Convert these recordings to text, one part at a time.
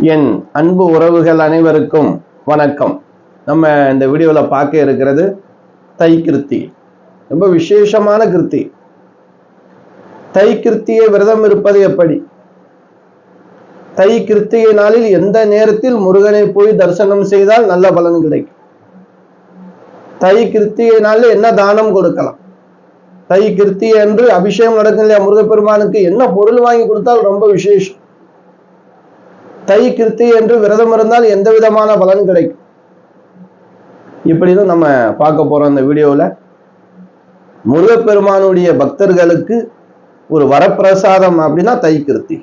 என் அன்பு உறவுகள் அனைவருக்கும் வணக்கம். நம்ம இந்த வீடியோவில் பார்க்க இருக்கிறது தை கிருத்தி. ரொம்ப விசேஷமான கிருத்தி. தை கிருத்தியை விரதம் இருப்பது எப்படி? தை கிருத்திகை நாளில் எந்த நேரத்தில் முருகனை போய் தரிசனம் செய்தால் நல்ல பலன் கிடைக்கும்? தை கிருத்திகை நாளில் என்ன தானம் கொடுக்கலாம்? தை கிருத்திகை என்று அபிஷேகம் நடக்கும் இல்லையா முருகப்பெருமானுக்கு? என்ன பொருள் வாங்கி கொடுத்தால் ரொம்ப விசேஷம்? தை கிருத்தி என்று விரதம் இருந்தால் எந்த விதமான பலன் கிடைக்கும்? இப்படிதான் நம்ம பார்க்க போறோம் இந்த வீடியோவில் முருகப்பெருமானுடைய பக்தர்களுக்கு ஒரு வரப்பிரசாதம் அப்படின்னா தை கிருத்தி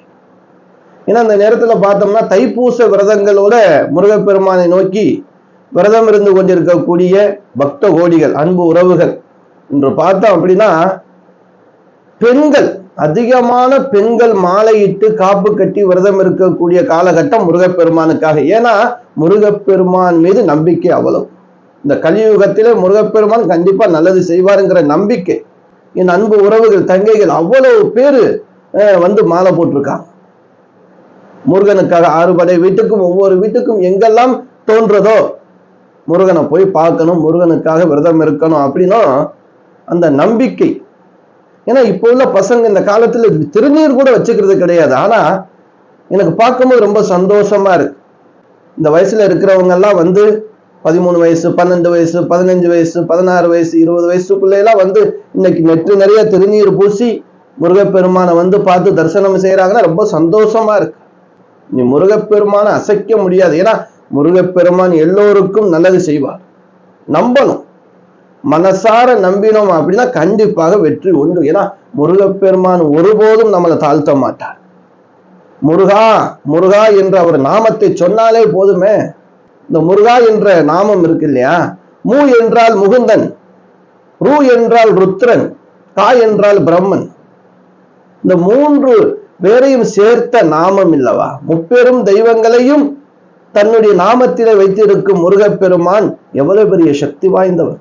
ஏன்னா அந்த நேரத்தில் பார்த்தோம்னா தைப்பூச விரதங்களோட முருகப்பெருமானை நோக்கி விரதம் இருந்து கொண்டிருக்கக்கூடிய பக்த கோடிகள் அன்பு உறவுகள் என்று பார்த்தோம் அப்படின்னா பெண்கள் அதிகமான பெண்கள் மாலையிட்டு காப்பு கட்டி விரதம் இருக்கக்கூடிய காலகட்டம் முருகப்பெருமானுக்காக. ஏன்னா முருகப்பெருமான் மீது நம்பிக்கை அவ்வளவு. இந்த கலியுகத்திலே முருகப்பெருமான் கண்டிப்பா நல்லது செய்வாருங்கிற நம்பிக்கை. என் அன்பு உறவுகள் தங்கைகள் அவ்வளவு பேரு வந்து மாலை போட்டிருக்காங்க. முருகனுக்காக ஆறுபடை வீட்டுக்கும் ஒவ்வொரு வீட்டுக்கும் எங்கெல்லாம் தோன்றதோ முருகனை போய் பார்க்கணும் முருகனுக்காக விரதம் இருக்கணும் அப்படின்னா அந்த நம்பிக்கை ஏன்னா இப்போ உள்ள பசங்க இந்த காலத்துல திருநீர் கூட வச்சுக்கிறது கிடையாது. ஆனா எனக்கு பார்க்கும்போது ரொம்ப சந்தோஷமா இருக்கு. இந்த வயசுல இருக்கிறவங்க எல்லாம் வந்து பதிமூணு வயசு பன்னெண்டு வயசு பதினஞ்சு வயசு பதினாறு வயசு இருபது வயசுக்குள்ளெல்லாம் வந்து இன்னைக்கு நெற்று நிறைய திருநீர் பூசி முருகப்பெருமானை வந்து பார்த்து தரிசனம் செய்யறாங்கன்னா ரொம்ப சந்தோஷமா இருக்கு. நீ முருகப்பெருமானை அசைக்க முடியாது. ஏன்னா முருகப்பெருமான் எல்லோருக்கும் நல்லது செய்வார். நம்பணும். மனசார நம்பினோம் அப்படின்னா கண்டிப்பாக வெற்றி உண்டு. ஏன்னா முருகப்பெருமான் ஒருபோதும் நம்மளை தாழ்த்த மாட்டார். முருகா முருகா என்ற அவர் நாமத்தை சொன்னாலே போதுமே. இந்த முருகா என்ற நாமம் இருக்கு இல்லையா? மூ என்றால் முகுந்தன் ரூ என்றால் ருத்ரன் கா என்றால் பிரம்மன். இந்த மூன்று பேரையும் சேர்த்த நாமம் இல்லவா? முப்பெரும் தெய்வங்களையும் தன்னுடைய நாமத்திலே வைத்திருக்கும் முருகப்பெருமான் எவ்வளவு பெரிய சக்தி வாய்ந்தவர்.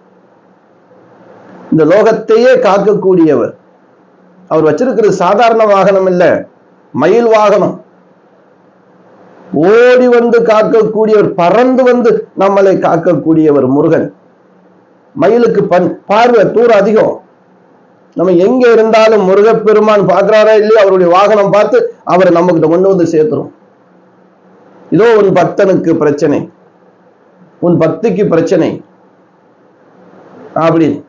இந்த லோகத்தையே காக்கக்கூடியவர். அவர் வச்சிருக்கிறது சாதாரண வாகனம் இல்ல மயில் வாகனம். ஓடி வந்து காக்கக்கூடியவர் பறந்து வந்து நம்மளை காக்கக்கூடியவர் முருகன். மயிலுக்கு பண் பார்வை தூரம் அதிகம். நம்ம எங்க இருந்தாலும் முருகப்பெருமான் பார்க்கிறாரா இல்லையோ அவருடைய வாகனம் பார்த்து அவரை நம்மகிட்ட கொண்டு வந்து சேர்த்துரும். இதோ உன் பக்தனுக்கு பிரச்சனை. உன் பக்திக்கு பிரச்சனை. அப்படின்னு.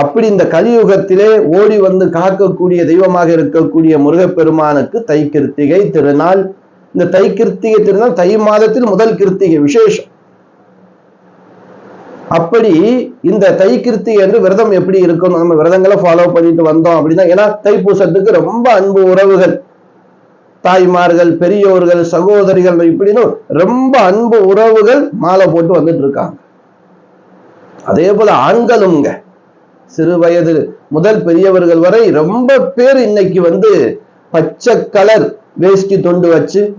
அப்படி இந்த கலியுகத்திலே ஓடி வந்து காக்கக்கூடிய தெய்வமாக இருக்கக்கூடிய முருகப்பெருமானுக்கு தை கிருத்திகை திருநாள். இந்த தை கிருத்திகை திருநாள் தை மாதத்தில் முதல் கிருத்திகை விசேஷம். அப்படி இந்த தை கிருத்திகை என்று விரதம் எப்படி இருக்கணும்? நம்ம விரதங்களை ஃபாலோ பண்ணிட்டு வந்தோம் அப்படின்னா ஏன்னா தைப்பூசத்துக்கு ரொம்ப அன்பு உறவுகள். தாய்மார்கள் பெரியோர்கள் சகோதரிகள் இப்படின்னு ரொம்ப அன்பு உறவுகள் மாலை போட்டு வந்துட்டு இருக்காங்க. அதே போல ஆண்களும்ங்க. சிறு வயது முதல் பெரியவர்கள் வரை ரொம்ப பேர் இன்னைக்கு வந்து பச்சை கலர் வேஷ்டி தொண்டு வச்சு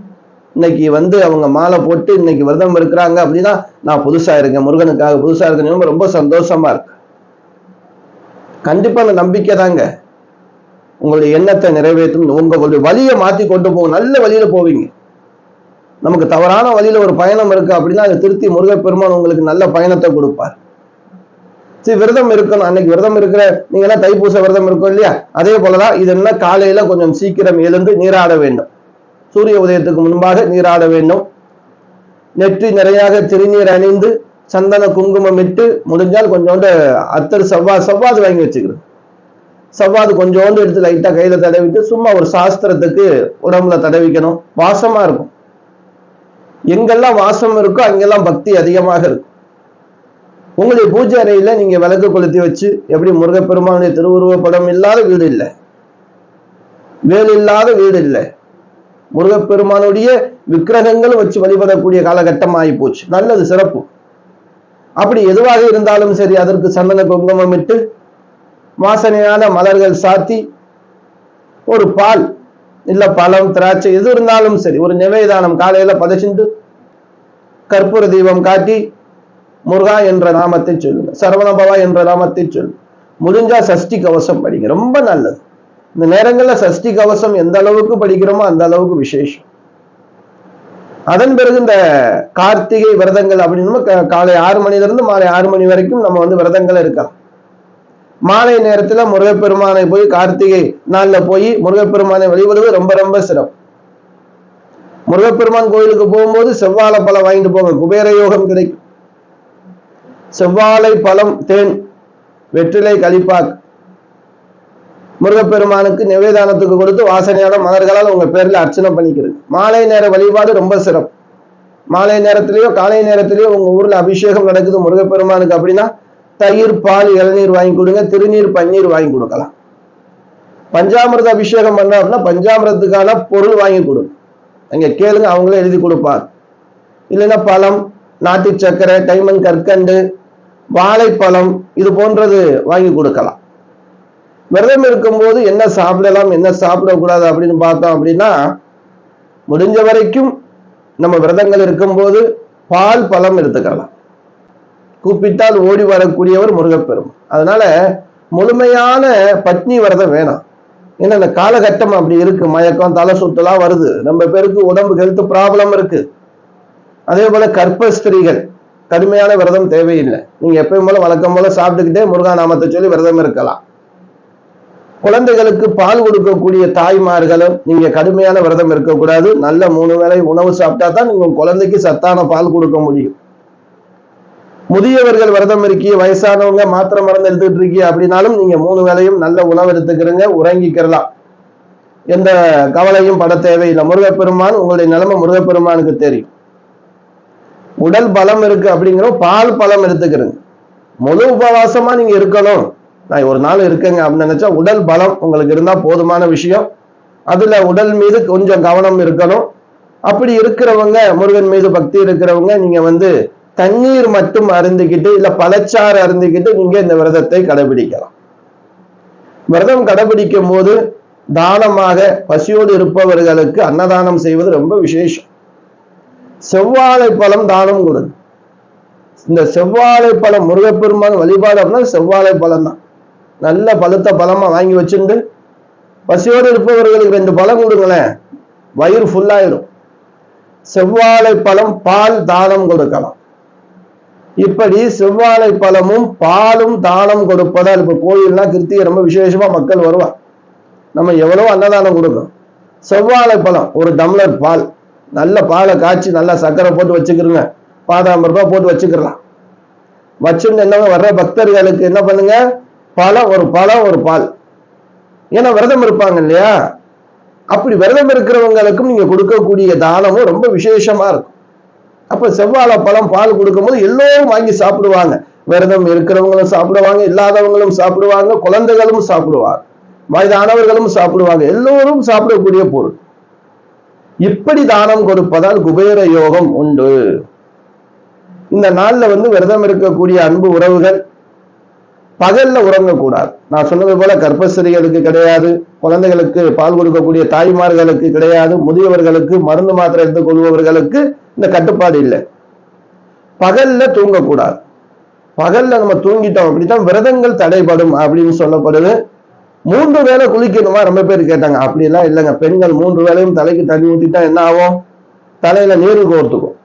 இன்னைக்கு வந்து அவங்க மாலை போட்டு இன்னைக்கு விரதம் இருக்கிறாங்க அப்படின்னா நான் புதுசா இருக்கேன் முருகனுக்காக புதுசா இருக்கேன். ரொம்ப சந்தோஷமா இருக்கு. கண்டிப்பா அந்த நம்பிக்கை தாங்க. உங்களுடைய எண்ணத்தை நிறைவேற்றும் உங்களுடைய வழியை மாத்தி கொண்டு போகும் நல்ல வழியில போவீங்க. நமக்கு தவறான வழியில ஒரு பயணம் இருக்கு அப்படின்னா அதை திருத்தி முருகப்பெருமான் உங்களுக்கு நல்ல பயணத்தை கொடுப்பார். சரி விரதம் இருக்கணும். அன்னைக்கு விரதம் இருக்கிற நீங்க எல்லாம் தைப்பூச விரதம் இருக்கும் இல்லையா? அதே போலதான் இது என்ன? காலையில கொஞ்சம் சீக்கிரம் எழுந்து நீராட வேண்டும். சூரிய உதயத்துக்கு முன்பாக நீராட வேண்டும். நெற்றி நிறையாக திருநீர் அணிந்து சந்தன குங்குமம் இட்டு முடிஞ்சால் கொஞ்சோண்டு அத்தர் செவ்வா செவ்வாது வாங்கி வச்சுக்கிறது செவ்வாது கொஞ்சோண்டு எடுத்து லைட்டா கையில தடவிட்டு சும்மா ஒரு சாஸ்திரத்துக்கு உடம்புல தடவிக்கணும். வாசமா இருக்கும். எங்கெல்லாம் வாசம் இருக்கோ அங்கெல்லாம் பக்தி அதிகமாக இருக்கும். உங்களுடைய பூஜை அறையில நீங்க விளக்கு கொளுத்தி வச்சு எப்படி முருகப்பெருமானுடைய திருவுருவ படம் இல்லாத வீடு இல்லை. வேல் இல்லாத வீடு இல்லை. முருகப்பெருமானுடைய விக்கிரகங்களும் வச்சு வழிபடக்கூடிய காலகட்டம் ஆகி போச்சு. நல்லது சிறப்பு. அப்படி எதுவாக இருந்தாலும் சரி அதற்கு சந்தன குங்குமம் இட்டு வாசனையான மலர்கள் சாத்தி ஒரு பால் இல்ல பழம் திராட்சை எது இருந்தாலும் சரி ஒரு நிவேதானம் காலையில பதச்சிண்டு கற்பூர தீபம் காட்டி முருகா என்ற நாமத்தை சொல்லுங்க. சரவணபவா என்ற நாமத்தை சொல்லுங்க. முடிஞ்சா சஷ்டி கவசம் படிங்க. ரொம்ப நல்லது. இந்த நேரங்களில் சஷ்டி கவசம் எந்த அளவுக்கு படிக்கிறோமோ அந்த அளவுக்கு விசேஷம். அதன் பிறகு இந்த கார்த்திகை விரதங்கள் அப்படின்னு காலை ஆறு மணில இருந்து மாலை ஆறு மணி வரைக்கும் நம்ம வந்து விரதங்கள் இருக்கலாம். மாலை நேரத்துல முருகப்பெருமானை போய் கார்த்திகை நாள்ல போய் முருகப்பெருமானை வழிபடுவது ரொம்ப ரொம்ப சிறப்பு. முருகப்பெருமான் கோயிலுக்கு போகும்போது செவ்வாழை பழம் வாங்கிட்டு போங்க. குபேர யோகம் கிடைக்கும். செவ்வாழை பழம் தேன் வெற்றிலை கலிப்பாக். முருகப்பெருமானுக்கு நிவேதானத்துக்கு கொடுத்து வாசனையான மலர்களால் உங்க பேர்ல அர்ச்சனை பண்ணிக்கிறது. மாலை நேர வழிபாடு ரொம்ப சிறப்பு. மாலை நேரத்திலேயோ காலை நேரத்திலேயோ உங்க ஊர்ல அபிஷேகம் நடக்குது முருகப்பெருமானுக்கு அப்படின்னா தயிர் பால் இளநீர் வாங்கி கொடுங்க திருநீர் பன்னீர் வாங்கி கொடுக்கலாம். பஞ்சாமிர்த அபிஷேகம் பண்ண அப்படின்னா பஞ்சாமிரத்துக்கான பொருள் வாங்கி கொடுங்க அங்க கேளுங்க அவங்களே எழுதி கொடுப்பார். இல்லைன்னா பழம் நாட்டு சர்க்கரை டைமன் கற்கண்டு வாழைப்பழம் இது போன்றது வாங்கி கொடுக்கலாம். விரதம் இருக்கும்போது என்ன சாப்பிடலாம் என்ன சாப்பிடக்கூடாது அப்படின்னு பார்த்தோம் அப்படின்னா முடிஞ்ச வரைக்கும் நம்ம விரதங்கள் இருக்கும்போது பால் பழம் எடுத்துக்கலாம். கூப்பிட்டால் ஓடி வரக்கூடியவர் முருகப்பெரும். அதனால முழுமையான பட்னி விரதம் வேணாம். ஏன்னா இந்த காலகட்டம் அப்படி இருக்கு. மயக்கம் தலை சுத்தலாம் வருது. நம்ம பேருக்கு உடம்பு ஹெல்த் ப்ராப்ளம் இருக்கு. அதே போல கர்ப்ப ஸ்திரீகள் கடுமையான விரதம் தேவையில்லை. நீங்க எப்பயும் போல வழக்கம் போல சாப்பிட்டுக்கிட்டே முருகா நாமத்தை சொல்லி விரதம் இருக்கலாம். குழந்தைகளுக்கு பால் கொடுக்கக்கூடிய தாய்மார்களும் நீங்க கடுமையான விரதம் இருக்கக்கூடாது. நல்ல மூணு வேளை உணவு சாப்பிட்டா தான் நீங்க உங்க குழந்தைக்கு சத்தான பால் கொடுக்க முடியும். முதியவர்கள் விரதம் இருக்கி வயசானவங்க மாத்திரை மருந்து எடுத்துக்கிட்டு இருக்கீங்க அப்படின்னாலும் நீங்க மூணு வேளையும் நல்ல உணவு எடுத்துக்கிறீங்க உறங்கிக்கிறலாம். எந்த கவலையும் பட தேவையில்லை. முருகப்பெருமான் உங்களுடைய நிலைமை முருகப்பெருமானுக்கு தெரியும். உடல் பலம் இருக்கு அப்படிங்கிறோம் பால் பலம் எடுத்துக்கிறேங்க முழு உபவாசமா நீங்க இருக்கணும். நான் ஒரு நாள் இருக்கேங்க அப்படின்னு நினைச்சா உடல் பலம் உங்களுக்கு இருந்தா போதுமான விஷயம். அதுல உடல் மீது கொஞ்சம் கவனம் இருக்கணும். அப்படி இருக்கிறவங்க முருகன் மீது பக்தி இருக்கிறவங்க நீங்க வந்து தண்ணீர் மட்டும் அருந்திக்கிட்டு இல்ல பழச்சாறு அருந்திக்கிட்டு நீங்க இந்த விரதத்தை கடைபிடிக்கலாம். விரதம் கடைபிடிக்கும் போது தானமாக பசியோடு இருப்பவர்களுக்கு அன்னதானம் செய்வது ரொம்ப விசேஷம். செவ்வாழை பழம் தானம் கொடுங்க. இந்த செவ்வாழை பழம் முருகப்பெருமான் வழிபாடு அப்படின்னா செவ்வாழை பழம் தான். நல்ல பழுத்த பழமா வாங்கி வச்சுட்டு பசியோடு இருப்பவர்களுக்கு ரெண்டு பழம் கொடுங்களேன். வயிறு ஃபுல்லாயிடும் செவ்வாழை பழம் பால் தானம் கொடுக்கலாம். இப்படி செவ்வாழை பழமும் பாலும் தானம் கொடுப்பதால் இப்ப கோயில்லாம் கிருத்திகை ரொம்ப விசேஷமா மக்கள் வருவா நம்ம எவ்வளவு அன்னதானம் கொடுக்கணும். செவ்வாழை பழம் ஒரு டம்ளர் பால். நல்ல பாலை காய்ச்சி நல்லா சர்க்கரை போட்டு வச்சுக்கிறோங்க பாதாம் ரூபாய் போட்டு வச்சுக்கிறலாம் வச்சுட்டு என்ன வர்ற பக்தர்களுக்கு என்ன பண்ணுங்க? பழம் ஒரு பழம் ஒரு பால். ஏன்னா விரதம் இருப்பாங்க இல்லையா? அப்படி விரதம் இருக்கிறவங்களுக்கும் நீங்க கொடுக்கக்கூடிய தானமும் ரொம்ப விசேஷமா இருக்கும். அப்ப செவ்வாழை பழம் பால் கொடுக்கும்போது எல்லோரும் வாங்கி சாப்பிடுவாங்க. விரதம் இருக்கிறவங்களும் சாப்பிடுவாங்க இல்லாதவங்களும் சாப்பிடுவாங்க குழந்தைகளும் சாப்பிடுவாங்க வயதானவர்களும் சாப்பிடுவாங்க. எல்லோரும் சாப்பிடக்கூடிய பொருள். இப்படி தானம் கொடுப்பதால் குபேர யோகம் உண்டு. இந்த நாள்ல வந்து விரதம் இருக்கக்கூடிய அன்பு உறவுகள் பகல்ல உறங்கக்கூடாது. நான் சொன்னது போல கர்ப்பஸ்திரிகளுக்கு கிடையாது குழந்தைகளுக்கு பால் கொடுக்கக்கூடிய தாய்மார்களுக்கு கிடையாது முதியவர்களுக்கு மருந்து மாத்திரை எடுத்துக் கொள்பவர்களுக்கு இந்த கட்டுப்பாடு இல்லை. பகல்ல தூங்கக்கூடாது. பகல்ல நம்ம தூங்கிட்டோம் அப்படித்தான் விரதங்கள் தடைபடும் அப்படின்னு சொல்லப்படுது. மூன்று வேளை குளிக்கணுமா? ரொம்ப பேர் கேட்டாங்க. அப்படி எல்லாம் இல்லைங்க. பெண்கள் மூன்று வேளையும் தலைக்கு தண்ணி ஊற்றிட்டா என்ன ஆகும்? தலையில நீர் கோர்த்துக்கும்.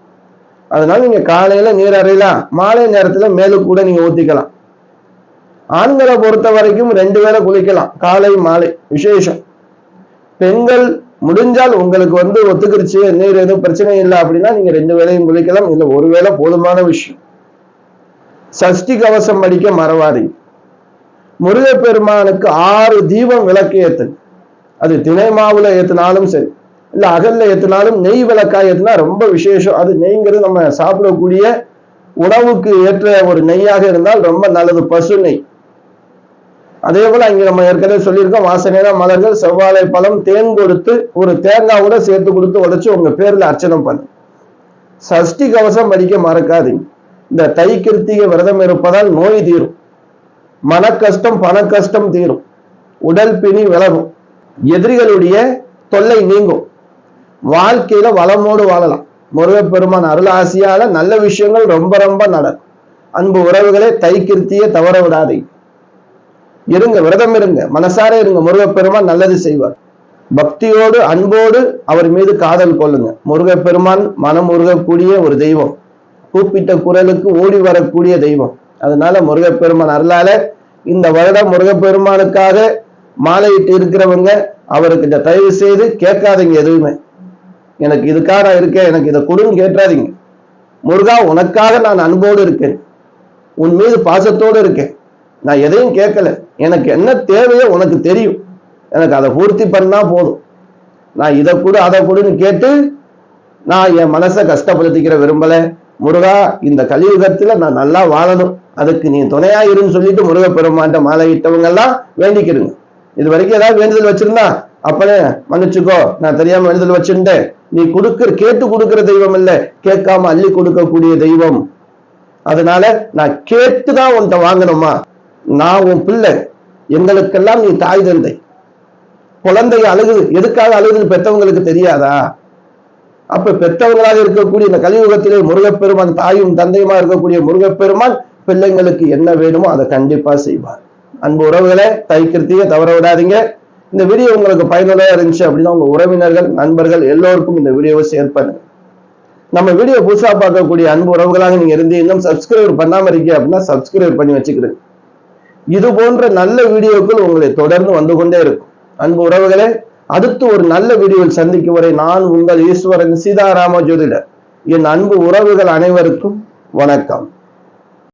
அதனால நீங்க காலையில நீர் அறையலாம். மாலை நேரத்துல மேலுக்கு கூட நீங்க ஊத்திக்கலாம். ஆண்களை பொறுத்த வரைக்கும் ரெண்டு வேளை குளிக்கலாம். காலை மாலை. விசேஷம். பெண்கள் முடிஞ்சால் உங்களுக்கு வந்து ஒத்துக்கிருச்சு நீர் எதுவும் பிரச்சனை இல்லை அப்படின்னா நீங்க ரெண்டு வேளையும் குளிக்கலாம். இல்லை ஒரு வேளை போதுமான விஷயம். சஷ்டி கவசம் படிக்க மறவாதீங்க. முருகப்பெருமானுக்கு ஆறு தீபம் விளக்கு ஏத்து அது திணை மாவுல ஏத்தினாலும் சரி இல்ல அகல்ல ஏத்தினாலும் நெய் விளக்கா ஏத்துனா ரொம்ப விசேஷம். அது நெய்ங்கிறது நம்ம சாப்பிடக்கூடிய உணவுக்கு ஏற்ற ஒரு நெய்யாக இருந்தால் ரொம்ப நல்லது பசு நெய். அதே போல அங்க நம்ம ஏற்கனவே சொல்லியிருக்கோம் வாசனையான மலர்கள் செவ்வாழை பழம் தேன் கொடுத்து ஒரு தேங்காய் கூட சேர்த்து கொடுத்து உடைச்சு உங்க பேர்ல அர்ச்சனை பண்ணு. சஷ்டி கவசம் படிக்க மறக்காதீங்க. இந்த தை கிருத்திகை விரதம் இருப்பதால் நோய் தீரும். மன கஷ்டம் பண கஷ்டம் தீரும். உடல் பிணி விலகும். எதிரிகளுடைய தொல்லை நீங்கும். வாழ்க்கையில வளமோடு வாழலாம். முருகப்பெருமான் அருள் ஆசியால நல்ல விஷயங்கள் ரொம்ப ரொம்ப நடக்கும். அன்பு உறவுகளே தை தவற விடாதே இருங்க விரதம் இருங்க. மனசார இருங்க. முருகப்பெருமான் நல்லது செய்வார். பக்தியோடு அன்போடு அவர் மீது காதல் கொள்ளுங்க. முருகப்பெருமான் மனம் உருகக்கூடிய ஒரு தெய்வம். கூப்பிட்ட குரலுக்கு ஓடி வரக்கூடிய தெய்வம். அதனால முருகப்பெருமான் அருளால இந்த வருடம் முருகப்பெருமானுக்காக மாலையிட்டு இருக்கிறவங்க அவருக்கு இந்த தயவு செய்து கேட்காதீங்க எதுவுமே. எனக்கு இதுக்காக நான் இருக்கேன் எனக்கு இதை கொடுன்னு கேட்டாதீங்க முருகா உனக்காக நான் அன்போடு இருக்கேன். உன் மீது பாசத்தோடு இருக்கேன். நான் எதையும் கேட்கல. எனக்கு என்ன தேவையோ உனக்கு தெரியும். எனக்கு அதை பூர்த்தி பண்ணா போதும். நான் இதை கொடு அதை கொடுன்னு கேட்டு நான் என் மனசை கஷ்டப்படுத்திக்கிற விரும்பல. முருகா இந்த கலியுகத்துல நான் நல்லா வாழணும். அதுக்கு நீ துணையா இருன்னு சொல்லிட்டு முருகப்பெருமான்ட்ட மாலை இட்டவங்க எல்லாம் வேண்டிக்கிருங்க இது வரைக்கும் ஏதாவது வேண்டுதல் வச்சிருந்தா அப்பனே மன்னிச்சுக்கோ நான் தெரியாம வேண்டுதல் வச்சிருந்தேன். நீ கொடுக்கிற கேட்டு கொடுக்கிற தெய்வம் இல்ல கேட்காம அள்ளி கொடுக்கக்கூடிய தெய்வம். அதனால நான் கேட்டுதான் உன்கிட்ட வாங்கணுமா? நான் உன் பிள்ளை. எங்களுக்கெல்லாம் நீ தாய் தந்தை. குழந்தை அழுகுது எதுக்காக அழுகுது பெற்றவங்களுக்கு தெரியாதா? அப்ப பெற்றவங்களாக இருக்கக்கூடிய இந்த கலியுகத்திலே முருகப்பெருமான் தாயும் தந்தையுமா இருக்கக்கூடிய முருகப்பெருமான் பிள்ளைங்களுக்கு என்ன வேணுமோ அதை கண்டிப்பா செய்வார். அன்பு உறவுகளை தைக்கிறதையே தவற விடாதீங்க. இந்த வீடியோ உங்களுக்கு பயனுள்ளதாக இருந்துச்சு அப்படின்னா உங்க உறவினர்கள் நண்பர்கள் எல்லோருக்கும் இந்த வீடியோவை ஷேர் பண்ணுங்க. நம்ம வீடியோ புதுசா பார்க்கக்கூடிய அன்பு உறவுகளாக நீங்க இருந்து இன்னும் சப்ஸ்கிரைப் பண்ணாம இருக்கீங்க அப்படின்னா சப்ஸ்கிரைப் பண்ணி வச்சுக்கிறேன் இது போன்ற நல்ல வீடியோக்கள் உங்களை தொடர்ந்து வந்து கொண்டே இருக்கும். அன்பு உறவுகளே அடுத்து ஒரு நல்ல வீடியோவில் சந்திக்கும் வரை நான் உங்கள் ஈஸ்வரன் சீதாராம ஜோதிடர். என் அன்பு உறவுகள் அனைவருக்கும் வணக்கம்.